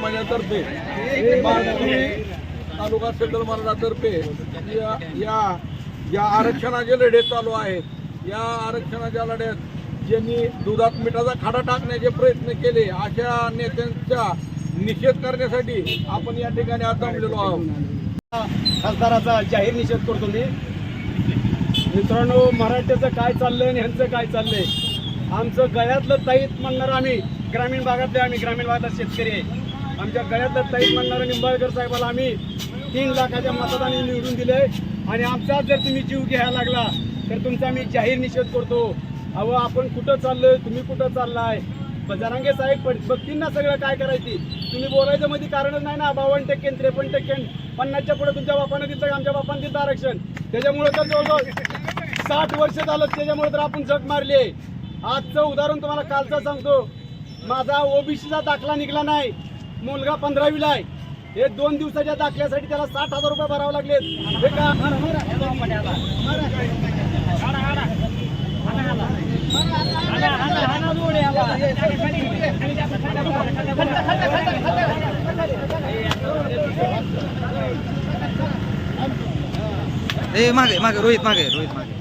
समाजातर्फे तालुका सेंट्रल मंडळातर्फे या या या आरक्षणाचे लढे चालू आहेत. या आरक्षणाच्या लढ्यात ज्यांनी दुधात मिठाचा खाडा टाकण्याचे प्रयत्न केले अशा नेत्यांचा निषेध करण्यासाठी आपण या ठिकाणी आज जमलेलो आहोत. खासदाराचा जाहीर निषेध करतो मी. मित्रांनो मराठ्याचं काय चाललंय आणि ह्यांचं काय चाललंय? आमचं गळ्यातलं ताईत म्हणणार आम्ही. ग्रामीण भागातले आम्ही. ग्रामीण भागात शेतकरी आहे. आमच्या गळ्यातलं ताईत म्हणणारं निंबाळकर साहेबाला आम्ही तीन लाखाच्या मतदानाने निवडून दिले. आणि आमचा जर तुम्ही जीव घ्यायला लागला तर तुमचा मी जाहीर निषेध करतो. अहो आपण कुठं चाललोय? तुम्ही कुठं चाललाय? जरांगे साहेब पण- बघतील ना सगळं काय करायची? तुम्ही बोलायचं मध्ये कारणच नाही ना? बावन्न टक्के त्रेपन्न टक्के पन्नासच्या पुढे तुमच्या बापानं दिलं आमच्या बापानं दिलं आरक्षण. त्याच्यामुळे तर जवळजवळ साठ वर्ष झालं त्याच्यामुळे तर आपण जग मारली आहे. आजचं उदाहरण तुम्हाला कालचं सांगतो. माझा ओबीसीचा दाखला निघला नाही. मुलगा पंधरावीला आहे. हे दोन दिवसाच्या दाखल्यासाठी त्याला साठ हजार रुपये भरावे लागले. हे का? ए मागे मागे रोहित मागे रोहित मागे.